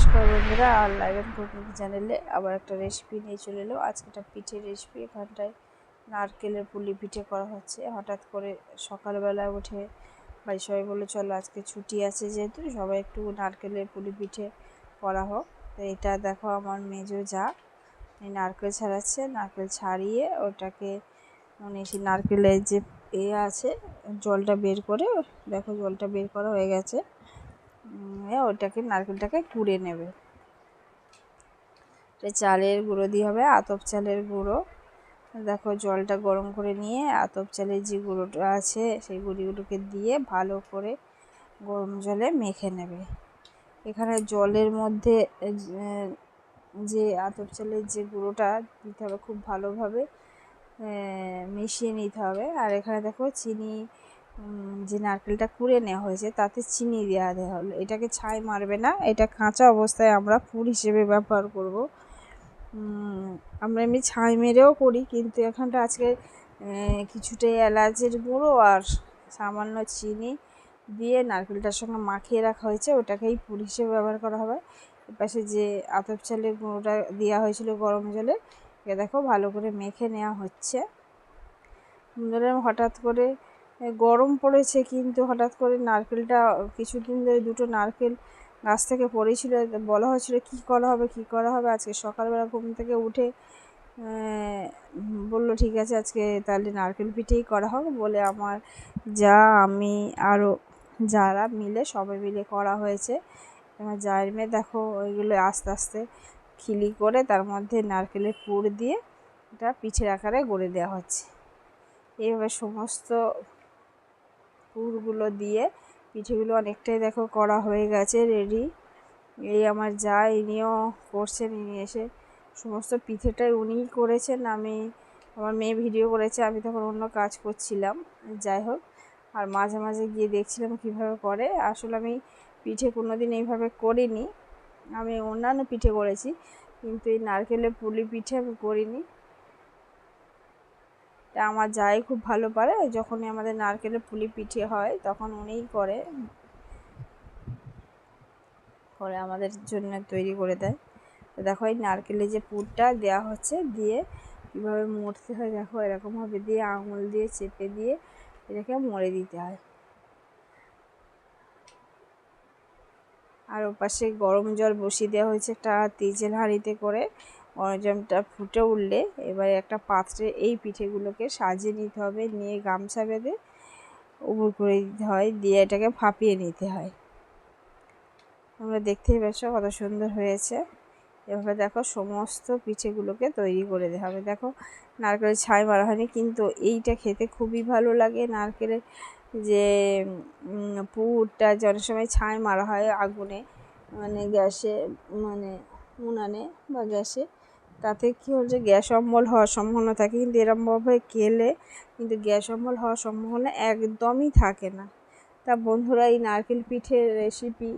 নমস্কার বন্ধুরা, আর live and cooking চ্যানেলে আবার একটা রেসিপি নিয়ে চলে এলো। আজকে একটা পিঠের রেসিপি এখানটায় নারকেলের পুলি পিঠে করা হচ্ছে। হঠাৎ করে সকালবেলা উঠে বাড়ির সবাই বলল, চলো আজকে ছুটি আছে যেহেতু, সবাই একটু নারকেলের পুলি পিঠে করা হোক। তো এটা দেখো আমার মেজো যা নারকেল ছাড়াচ্ছে। নারকেল ছাড়িয়ে ওটাকে মানে সেই নারকেলের যে এ আছে, জলটা বের করে, দেখো জলটা বের করা হয়ে গেছে। ওটাকে নারকেলটাকে কুড়ে নেবে। এটা চালের গুঁড়ো দিয়ে হবে, আতপ চালের গুঁড়ো। দেখো জলটা গরম করে নিয়ে আতপ চালের যে গুঁড়োটা আছে, সেই গুঁড়িগুলোকে দিয়ে ভালো করে গরম জলে মেখে নেবে। এখানে জলের মধ্যে যে আতপ চালের যে গুঁড়োটা দিতে হবে খুব ভালোভাবে মিশিয়ে নিতে হবে। আর এখানে দেখো চিনি যে নারকেলটা কুড়ে নেওয়া হয়েছে, তাতে চিনি দেওয়া দেওয়া হলো। এটাকে ছাই মারবে না, এটা কাঁচা অবস্থায় আমরা পুর হিসেবে ব্যবহার করব। আমরা এমনি ছাই মেরেও করি, কিন্তু এখানটা আজকে কিছুটা এলাচের গুঁড়ো আর সামান্য চিনি দিয়ে নারকেলটার সঙ্গে মাখিয়ে রাখা হয়েছে, ওটাকেই পুর হিসেবে ব্যবহার করা হবে। এপাশে যে আতপ চালের গুঁড়োটা দেওয়া হয়েছিল গরম জলে, এ দেখো ভালো করে মেখে নেওয়া হচ্ছে। হঠাৎ করে গরম পড়েছে কিন্তু হঠাৎ করে নারকেলটা কিছুদিন ধরে দুটো নারকেল গাছ থেকে পড়েছিল। বলা হয়েছিল, কি করা হবে, কি করা হবে? আজকে সকালবেলা ঘুম থেকে উঠে বলল, ঠিক আছে, আজকে তাহলে নারকেল পিঠেই করা হোক বলে আমার যা, আমি আরও যারা মিলে সবাই মিলে করা হয়েছে। আমার জায়ের মেয়ে দেখো, ওইগুলো আস্তে আস্তে খিলি করে তার মধ্যে নারকেলের পুর দিয়ে এটা পিঠের আকারে গড়ে দেওয়া হচ্ছে। এইভাবে সমস্ত পুরগুলো দিয়ে পিঠেগুলো অনেকটাই দেখো করা হয়ে গেছে রেডি এই আমার যা ইনিও করছেন ইনি এসে সমস্ত পিঠেটাই উনিই করেছেন। আমি, আমার মেয়ে ভিডিও করেছে, আমি তখন অন্য কাজ করছিলাম, যাই হোক। আর মাঝে মাঝে গিয়ে দেখছিলাম কীভাবে করে। আসলে আমি পিঠে কোনো দিন এইভাবে করিনি। আমি অন্যান্য পিঠে করেছি, কিন্তু এই নারকেলের পুলি পিঠে আমি করিনি। তা আমার যাই খুব ভালো পারে। যখনই আমাদের নারকেলের পুলি পিঠে হয়, তখন উনিই করে। করে আমাদের জন্য তৈরি করে দেয়। তো দেখো এই নারকেলের যে পুরটা দেওয়া হচ্ছে দিয়ে কীভাবে মরতে হয়, দেখো এরকমভাবে দিয়ে আঙুল দিয়ে চেপে দিয়ে এটাকে মরে দিতে হয়। আর ওপাশে গরম জল বসিয়ে দেওয়া হয়েছে একটা তেজের হাঁড়িতে করে। গরমজলটা ফুটে উঠলে এবারে একটা পাত্রে এই পিঠেগুলোকে সাজিয়ে নিতে হবে, নিয়ে গামছা বেঁধে উপর করে দিতে হয়, দিয়ে এটাকে ফাঁপিয়ে নিতে হয়। তোমরা দেখতেই পাচ্ছ কত সুন্দর হয়েছে। এভাবে দেখো সমস্ত পিঠেগুলোকে তৈরি করে দেওয়া হবে। দেখো নারকেলের ছাই মারা হয়নি, কিন্তু এইটা খেতে খুবই ভালো লাগে। নারকেলের যে পুরটা যে অনেক সময় ছাই মারা হয় আগুনে মানে গ্যাসে মানে উনানে বা গ্যাসে তাতে কী হচ্ছে গ্যাস অম্বল হওয়ার সম্ভাবনা থাকে, কিন্তু এরমভাবে খেলে কিন্তু গ্যাস অম্বল হওয়ার সম্ভাবনা একদমই থাকে না। তা বন্ধুরা, এই নারকেল পিঠের রেসিপি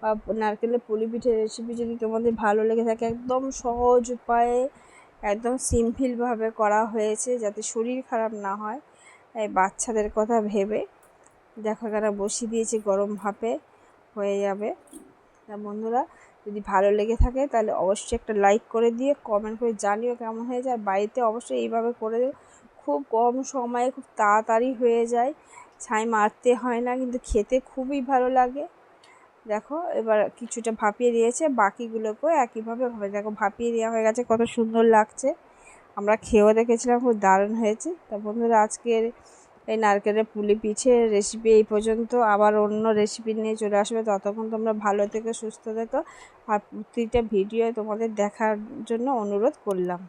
বা নারকেলের পুলি পিঠের রেসিপি যদি তোমাদের ভালো লেগে থাকে, একদম সহজ উপায়ে, একদম সিম্পলভাবে করা হয়েছে যাতে শরীর খারাপ না হয়, এই বাচ্চাদের কথা ভেবে। দেখো, এখানে বসিয়ে দিয়েছি গরম ভাপে, হয়ে যাবে। তা বন্ধুরা যদি ভালো লেগে থাকে তাহলে অবশ্যই একটা লাইক করে দিয়ে কমেন্ট করে জানিও কেমন হয়ে যায়। বাড়িতে অবশ্যই এইভাবে করে খুব কম সময়ে খুব তাড়াতাড়ি হয়ে যায়। ছাই মারতে হয় না, কিন্তু খেতে খুবই ভালো লাগে। দেখো, এবার কিছুটা ভাপিয়ে দিয়েছে, বাকিগুলোকেও একইভাবে ভাবে দেখো, ভাপিয়ে দেওয়া হয়ে গেছে, কত সুন্দর লাগছে। আমরা খেয়েও দেখেছিলাম, খুব দারুণ হয়েছে। তা বন্ধুরা, আজকের এই নারকেলের পুলি পিঠে রেসিপি এই পর্যন্ত। আবার অন্য রেসিপি নিয়ে চলে আসবে। ততক্ষণ তোমরা ভালো থেকে, সুস্থ থেকো। আর প্রতিটা ভিডিও তোমাদের দেখার জন্য অনুরোধ করলাম।